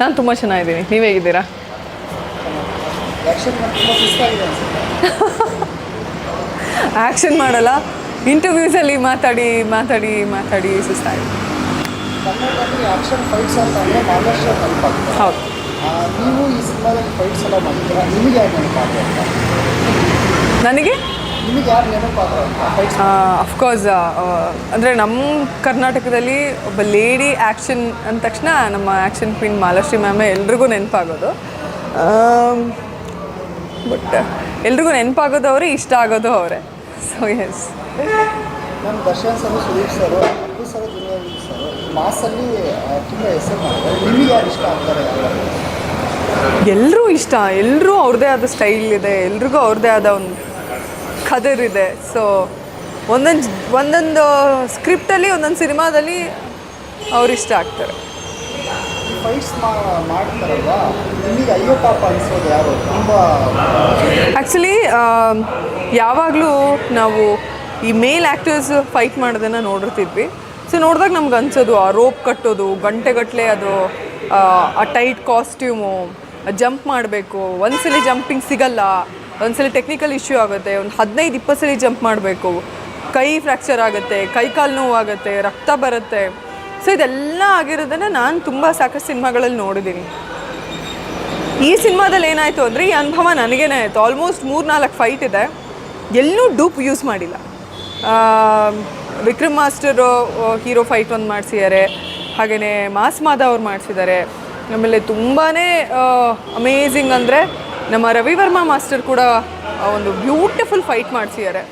ನಾನು ತುಂಬ ಚೆನ್ನಾಗಿದ್ದೀನಿ. ನೀವು ಹೇಗಿದ್ದೀರಾ? ಆ್ಯಕ್ಷನ್ ಮಾಡಲ್ಲ. ಇಂಟರ್ವ್ಯೂಸಲ್ಲಿ ಮಾತಾಡಿ ಮಾತಾಡಿ ಮಾತಾಡಿ ಸುಸ್ತಾಗಿ ಹೌದು. ನೀವು ಈ ಸಿನಿಮಾದಲ್ಲಿ ಫೈಟ್ಸ್ ಎಲ್ಲ ಮಾಡಿದ್ದೀರಾ? ನಿಮಗೆ ನನಗೆ? ಅಫ್ಕೋರ್ಸ್ ಅಂದರೆ ನಮ್ಮ ಕರ್ನಾಟಕದಲ್ಲಿ ಒಬ್ಬ ಲೇಡಿ ಆ್ಯಕ್ಷನ್ ಅಂದ ತಕ್ಷಣ ನಮ್ಮ ಆ್ಯಕ್ಷನ್ ಕ್ವೀನ್ ಮಾಲಾಶ್ರೀ ಮ್ಯಾಮೇ ಎಲ್ರಿಗೂ ನೆನಪಾಗೋದು. ಬಟ್ ಎಲ್ರಿಗೂ ನೆನಪಾಗೋದು ಅವರೇ ಇಷ್ಟ ಆಗೋದು ಅವರೇ. ಸೊ ಎಸ್ ನಮ್ಮ Darshan sir Sudeep sir Appu sir ದುನಿಯಾವಿ sir ಮಾಸಲ್ಲಿ ತುಂಬ ಹೆಸರು ಮಾಡಿದ್ದಾರೆ. ನಿಮಗೆ ಯಾರು ಇಷ್ಟ ಆಗ್ತಾರೆ? ಎಲ್ಲರೂ ಇಷ್ಟ. ಎಲ್ಲರೂ ಅವ್ರದ್ದೇ ಆದ ಸ್ಟೈಲ್ ಇದೆ. ಎಲ್ರಿಗೂ ಅವ್ರದ್ದೇ ಆದ ಒಂದು ಕದರ್ ಇದೆ ಸೊ ಒಂದೊಂದು ಒಂದೊಂದು ಸ್ಕ್ರಿಪ್ಟಲ್ಲಿ ಒಂದೊಂದು ಸಿನಿಮಾದಲ್ಲಿ ಅವ್ರು ಇಷ್ಟ ಆಗ್ತಾರೆ. ಆ್ಯಕ್ಚುಲಿ ಯಾವಾಗಲೂ ನಾವು ಈ ಮೇಲ್ ಆ್ಯಕ್ಟರ್ಸ್ ಫೈಟ್ ಮಾಡೋದನ್ನು ನೋಡಿರ್ತಿದ್ವಿ. ಸೊ ನೋಡಿದಾಗ ನಮ್ಗೆ ಅನ್ಸೋದು ಆ ರೋಪ್ ಕಟ್ಟೋದು ಗಂಟೆಗಟ್ಟಲೆ ಅದು ಆ ಟೈಟ್ ಕಾಸ್ಟ್ಯೂಮು ಜಂಪ್ ಮಾಡಬೇಕು. ಒಂದ್ಸಲಿ ಜಂಪಿಂಗ್ ಸಿಗಲ್ಲ. ಒಂದ್ಸಲಿ ಟೆಕ್ನಿಕಲ್ ಇಶ್ಯೂ ಆಗುತ್ತೆ, ಒಂದು ಹದಿನೈದು, ಇಪ್ಪತ್ತು ಸಲ ಜಂಪ್ ಮಾಡಬೇಕು. ಕೈ ಫ್ರ್ಯಾಕ್ಚರ್ ಆಗುತ್ತೆ, ಕೈ ಕಾಲು ನೋವಾಗುತ್ತೆ, ರಕ್ತ ಬರುತ್ತೆ. ಸೊ ಇದೆಲ್ಲ ಆಗಿರೋದನ್ನು ನಾನು ತುಂಬ ಸಾಕಷ್ಟು ಸಿನಿಮಾಗಳಲ್ಲಿ ನೋಡಿದ್ದೀನಿ ಈ ಸಿನಿಮಾದಲ್ಲಿ ಏನಾಯಿತು ಅಂದರೆ, ಈ ಅನುಭವ ನನಗೇನೇ ಆಯಿತು. ಆಲ್ಮೋಸ್ಟ್ ಮೂರು ನಾಲ್ಕು ಫೈಟ್ ಇದೆ. ಎಲ್ಲೂ ಡೂಪ್ ಯೂಸ್ ಮಾಡಿಲ್ಲ. ವಿಕ್ರಮ್ ಮಾಸ್ಟರ್ ಹೀರೋ ಫೈಟ್ ಒಂದು ಮಾಡಿಸಿದ್ದಾರೆ ಹಾಗೆಯೇ ಮಾಸ್ ಮಾದ ಅವ್ರು ಮಾಡಿಸಿದ್ದಾರೆ ಆಮೇಲೆ ತುಂಬಾ ಅಮೇಝಿಂಗ್ ಅಂದರೆ ನಮ್ಮ ರವಿವರ್ಮ ಮಾಸ್ಟರ್ ಕೂಡ ಒಂದು ಬ್ಯೂಟಿಫುಲ್ ಫೈಟ್ ಮಾಡಿಸಿದ್ದಾರೆ.